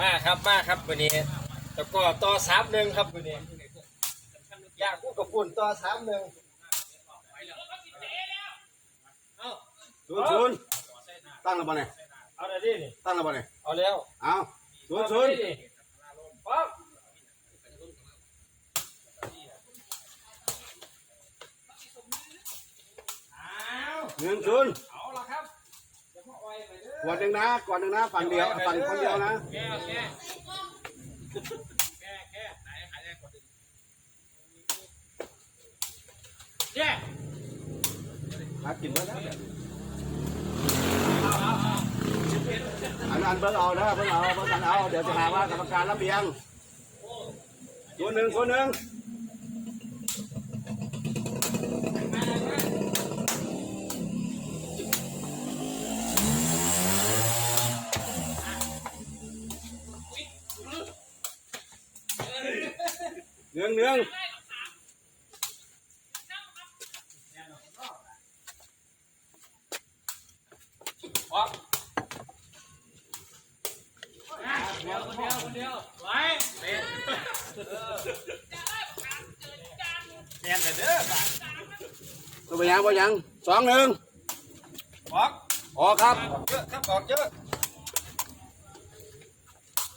มาครับมาครับวันนี้แล้วก็ต่อสามหนึ่งครับวันนี้อยากพูดกับปุ่นต่อสามหนึ่งศูนย์ศูนย์ตั้งแล้วบ่เนี่ยเอาได้ดินี่ตั้งแล้วบ่เนี่ยเอาแล้วเอาศูนย์ศูนย์ป๊อปหนึ่งศูนย์ ขวดหนึ่งนะขวดหนึ่งนะฝั่งเดียวฝั่งคนเดียวนะแก้แก้แก้แก้ไหนขายได้กดแก้หากินแล้วนะอันนั้นเบิ่งเอานะเบิ่งเอาเบิ่งกันเอาเดี๋ยวจะหาว่ากรรมการระเบียงศูนหนึ่งศูนหนึ่ง หนึ่งหนึ่ง ป๊อป เดียวคนเดียวคนเดียวไว้เป็นแมนเด้อตัวไปยังไปยังสองหนึ่งออกออกครับเยอะครับออกเยอะ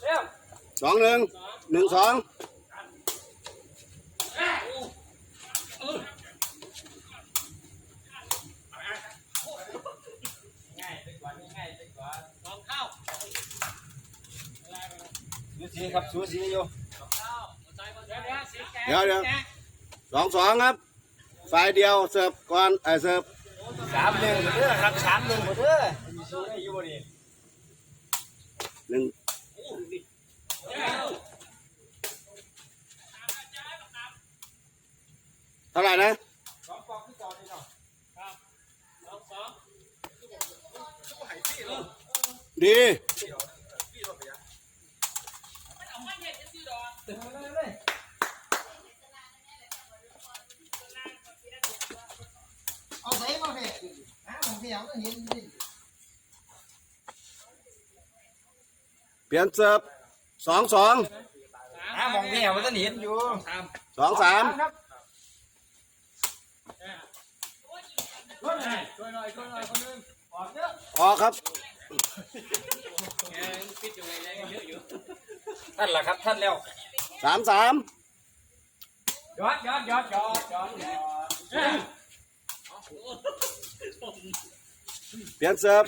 เร็วสองหนึ่งหนึ่งสอง ง่ายไปกว่าง่ายไปกว่าสองเข้า สูสีครับสูสีอยู่สองเข้าเดี๋ยวเดี๋ยวสีแกเดี๋ยวเดี๋ยวสองสองครับฝ่ายเดียวเสิร์ฟก่อนไอ้เสิร์ฟสามหนึ่งหมดเด้อครับสามหนึ่งหมดเด้อมีสูได้อยู่บ่ดีหนึ่งเท่าไหร่นะสองกองที่จอนี่เนาะครับสองสองดี หาของเสียงก็เห็นดิเปลี่ยนเสิร์ฟสองสองอ่ามองนี่มันก็เห็นอยู่สามสองสามครับช่วยหน่อยช่วยหน่อยช่วยหน่อยคนนึงออกเยอะออกครับแกปิดอยู่ไงแรงเยอะอยู่ท่านล่ะครับท่านแล้วสามสามยอดยอดยอดยอดยอดยอด เปลี่ยนเสิร์ฟ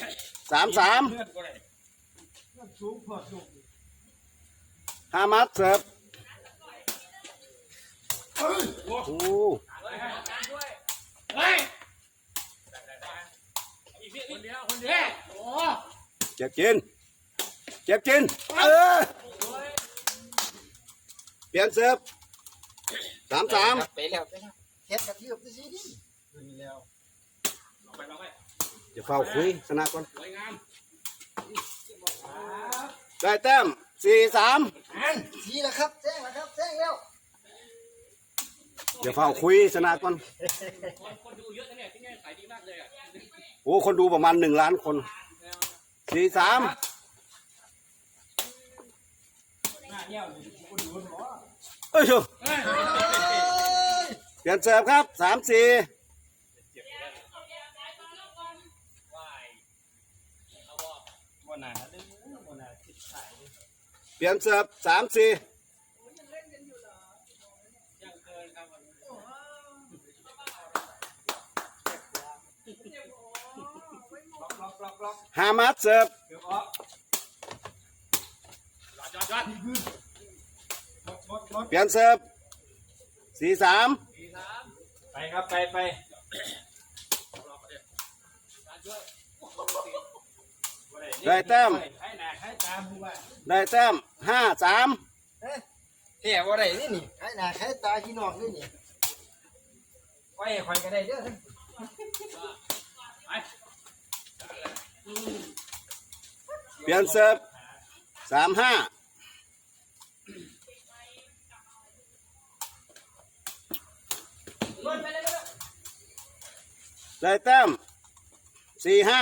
สามสามเลือดก็ได้ามัดเสิร์ฟโอ้เจ็บกินเจ็บกินเออเปลี่ยนเสิร์ฟสามสามไปแล้วไปแล้วเฮ็ดกระเทียบไปสิดิแล้วลองไปลองไป จะเฝ้าคุยชนะก่อนสวยงามได้แต้มสี่สามอันสีแล้วครับแจ้งแล้วครับแจ้งแล้วเดี๋ยวเฝ้าคุยชนะก่อนคนคนดูเยอะนะเนี่ยที่นี่ขายดีมากเลยอะโอ้คนดูประมาณหนึ่งล้านคนสี่สามหน้าเนี่ยคนดูหรอเอ้ยเชียวเปลี่ยนเสิร์ฟครับสามสี่ วันไหนนะดื้อวันไหนติดขาย เปลี่ยนเสิร์ฟสามสี่ฮามัดเสิร์ฟเดี๋ยวออกยอดยอดยอดหมดหมดหมดเปลี่ยนเสิร์ฟสี่สามไปครับ ไปไป ได้แต้มให้หนักให้ตามผู้ว่าได้แต้มห้าสามเที่ยวว่าได้นี่นี่ไอ้หน้าใครตาพี่น้องนี่นี่ไว้คอยก็ได้เด้อเปลี่ยนเสิร์ฟสามห้าได้แต้มสี่ห้า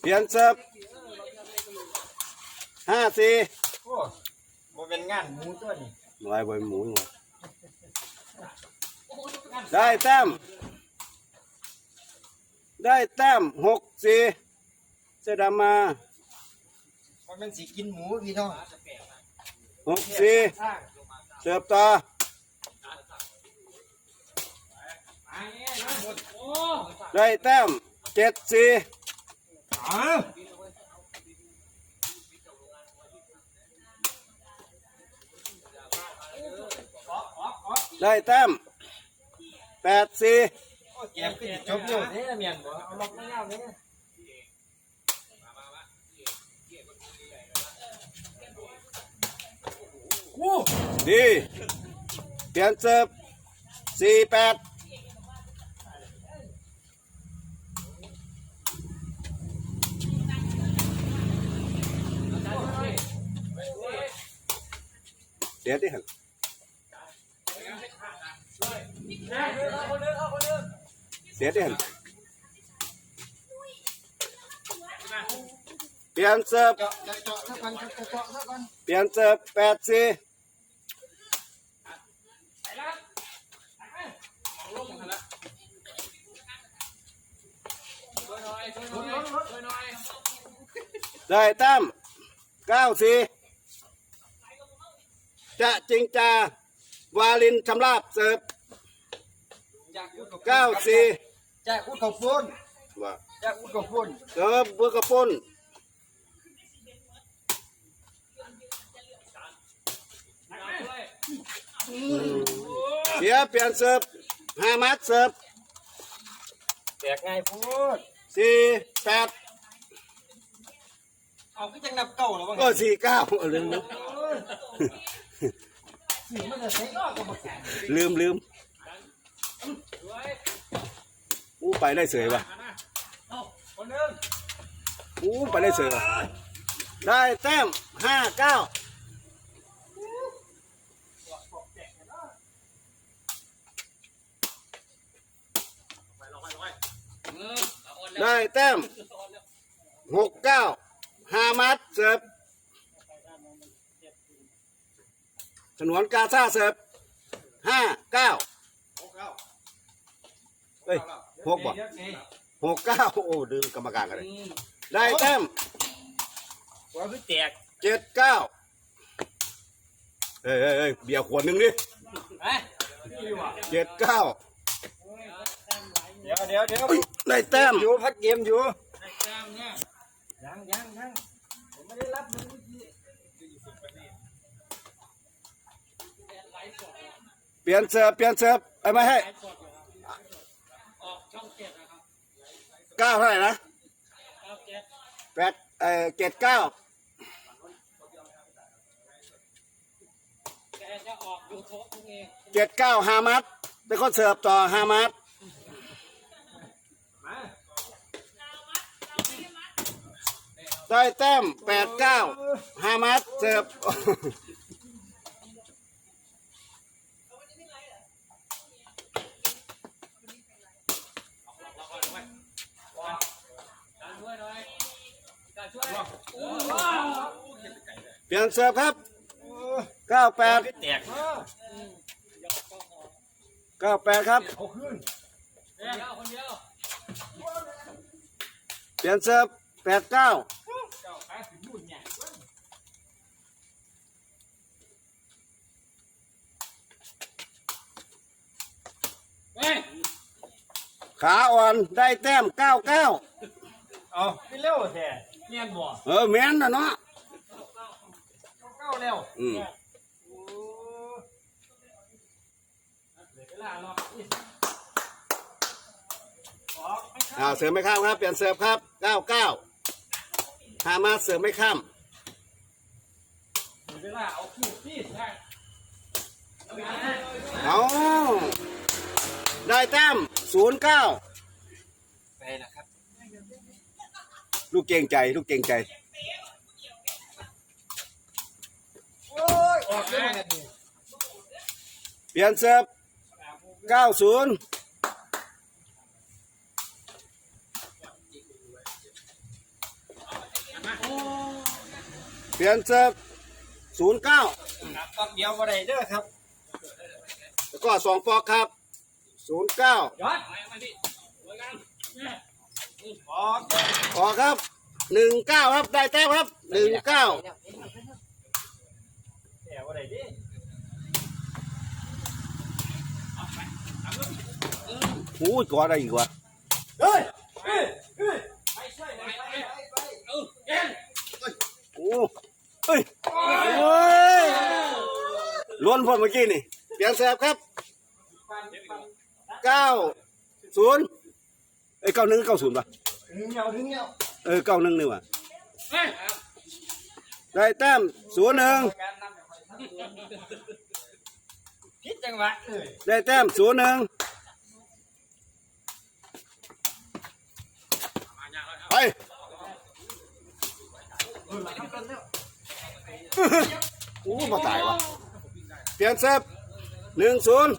เปลี่ยนเสิร์ฟห้าสี่โอ้บ่เป็นงานหมูตัวนี้หน่วยบนหมูอยู่ได้แต้มได้แต้มหกสี่เสอดำมามันเป็นสิกินหมูพี่น้องหกสี่สร้างเสิร์ฟต่อได้แต้มเจ็ดสี่ อ้าวได้แต้มแปดสี่เก็บก็สิจบเร็วเนี่ยเมียนบ่เอาล็อกไม่ยาวเนี่ยดีเปลี่ยนเสิร์ฟสี่แปด เดี๋ยวดิหันเดี๋ยวดิหันเปลี่ยนเสิร์ฟ เจาะเจาะเจาะสักก่อนครับเจาะสักก่อนเปลี่ยนเสิร์ฟแปดสี่ได้แต้มเก้าสี่จะจริงจา วาลินชำราบเสิร์ฟอยากพูดกับเก้าสี่แจกอุดกับปุ้นว่าแจกอุดกับปุ้นเสิร์ฟเบอร์กระปุนเสียเปลี่ยนเสิร์ฟห้ามัดเสิร์ฟแตกง่ายพูดสี่แปดเอาก็จังนับเก่าแล้วบ้างก็สี่เก้าลืมสิมันจะเซ็งออกกับบ่แข็ง ลืมลืมอู้ไปได้เสยว่ะอู้ไปได้เสยว่ะได้แต้มห้าเก้าได้แต้มหกเก้าห้ามัดเสิร์ฟ ฉนวนกาซาเสิร์ฟห้าเก้าเฮ้ยหกบ่เดี๋ยวสิหกเก้าโอ้ดืมกรรมการกันเลยได้แต้มหัวคือแตกเจ็ดเก้าเอ้ยเอ้ยเอ้ยเบียร์ขวดหนึ่งดิไปอยู่อะเจ็ดเก้าเดี๋ยวเดี๋ยวเดี๋ยวอุ๊ยได้แต้มอยู่พักเกมอยู่ยังยังยังผมไม่ได้รับเงิน เปลี่ยนเสิร์ฟเปลี่ยนเสิร์ฟไอ้ไม่ให้เก้าเท่าไหร่นะแปดเอ่อเจ็ดเก้าเจ็ดเก้าฮามัดเป็นคนเสิร์ฟต่อฮามัดได้แต้มแปดเก้าฮามัดเสิร์ฟ เปลี่ยนเสิร์ฟครับเก้าแปดแตกเก้าแปดครับ เอาขึ้นเปลี่ยนเสิร์ฟแปดเก้าเจ้ยขาอ่อนได้แต้มเก้าเก้าเอาไปเร็วแท้ เงียนบ่เออแม่นนะเนาะเก้าแล้วอืมโอ้เดี๋ยวเวลารออีกออกไม่เข้าอ้าวเสิร์ฟไม่ข้ามครับ เปลี่ยนเสิร์ฟครับเก้าเก้าฮามาเสิร์ฟไม่ข้ามเดี๋ยวเวลาเอาคู่ที่ได้เอาได้แต้มศูนย์เก้าไปนะครับ ลูกเก่งใจ ลูกเก่งใจ ออกเลยนะนี่เปลี่ยนเซฟ90 เปลี่ยนเซิร์ฟ09 ครับตอกเดียวอะได้เด้อครับแล้วก็สองฟอกครับ 09 ยอด อกออกครับหนึ่งเก้าครับได้แต้มครับหนึ่งเก้าแต่บ่ได้ดิโอ้ยกอได้อีกว่ะเฮ้ยเฮ้ยเฮ้ยไปช่วยไปไปไปเออเอ็นโอ้เฮ้ยโอ้ยล้วนพอเมื่อกี้นี่เปลี่ยนเซิร์ฟครับเก้าศูนย์ เอ้ยเก้าหนึ่งเก้าศูนย์ป่ะถึงเหี่ยวถึงเหี่ยวเออเก้าหนึ่งนี่ว่ะได้แต้มศูนย์หนึ่งการนำแบบผิดจังหวะเอ้ยได้แต้มศูนย์หนึ่งไปโอ้มาตายวะเปลี่ยนเซฟหนึ่งศูนย์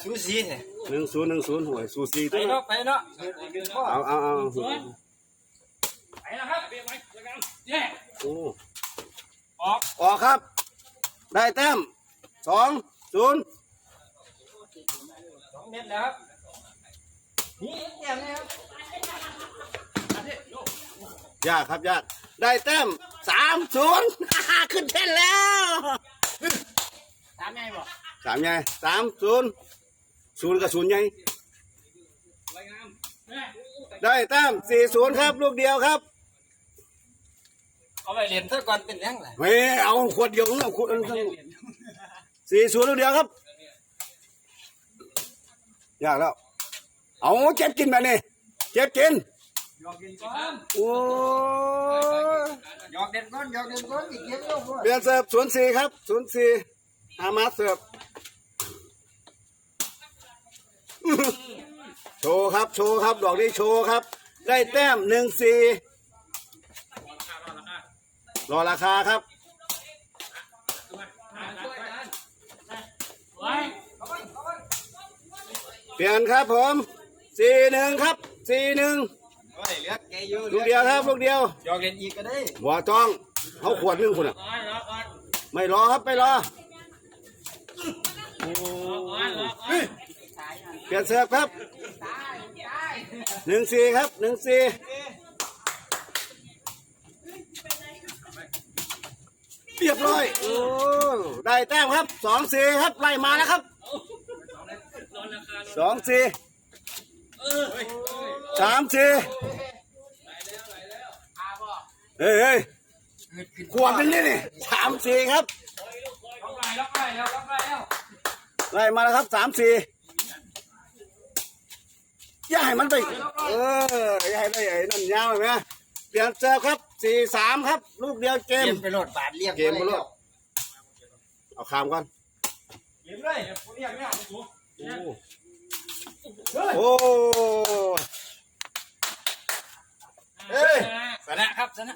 สูสีเนี่ย หนึ่งศูนย์หนึ่งศูนย์หวยสูสีไปตัวเนาะไปเนาะดึงข้อเอาเอาเอาไปนะครับโอ้ออกออกครับ ได้แต้มสองศูนย์สองเม็ดแล้วครับนี่แก้มนะครับยากครับยากได้แต้มสามศูนย์ขึ้นเท่นแล้วตามไงบอกสามไงสามศูนย์ ศูนย์กับศูนย์ไงได้แต้มสี่ศูนย์ครับ ลูกเดียวครับ เอาไปเรียนเท่าก่อนเป็นยังไงไม่เอาขวดเดียวเอาขวดสี่ศูนย์ลูกเดียวครับยากแล้ว เอาเจ็บกินแบบนี้เจ็บกินหยอกเด่นก้อนโอ้ยหยอกเด่นก้อนหยอกเด่นก้อนอีกเกมเดียวพอเปลี่ยนเสิร์ฟศูนย์สี่ครับศูนย์สี่อามาเสิร์ฟ โชว์ครับ โชว์ครับ ดอกนี้โชว์ครับ ได้แต้มหนึ่งสี่รอราคาครับเปลี่ยนครับผมสี่หนึ่งครับสี่หนึ่งลูกเดียวครับลูกเดียวหยอกเด่นอีกก็ได้หัวต้องเขาขวดหนึงคุณอะไม่รอครับไม่รอ เปลี่ยนเสิร์ฟครับหนึ่งสี่ครับหนึ่งสี่เรียบร้อยโอ้ได้แต้มครับสองสี่ครับไล่มาแล้วครับสองสี่สามสี่เฮ้ยเฮ้ยขวดนึงนี่นี่สามสี่ครับล็อกไล่ล็อกไล่แล้วล็อกไล่แล้วไล่มาแล้วครับสามสี่ อย่าให้มันไป เออ อย่าให้ได้ไอ้นั่นยาวไหมเปลี่ยนเซิร์ฟครับสี่สามครับ ลูกเดียวเกเกมมไปโหลดบาทเรียกเกมมาลูกเอาคามก่อน เกมเลยผมเรียกเนี่ยโอ้เฮ้ยชนะครับชนะ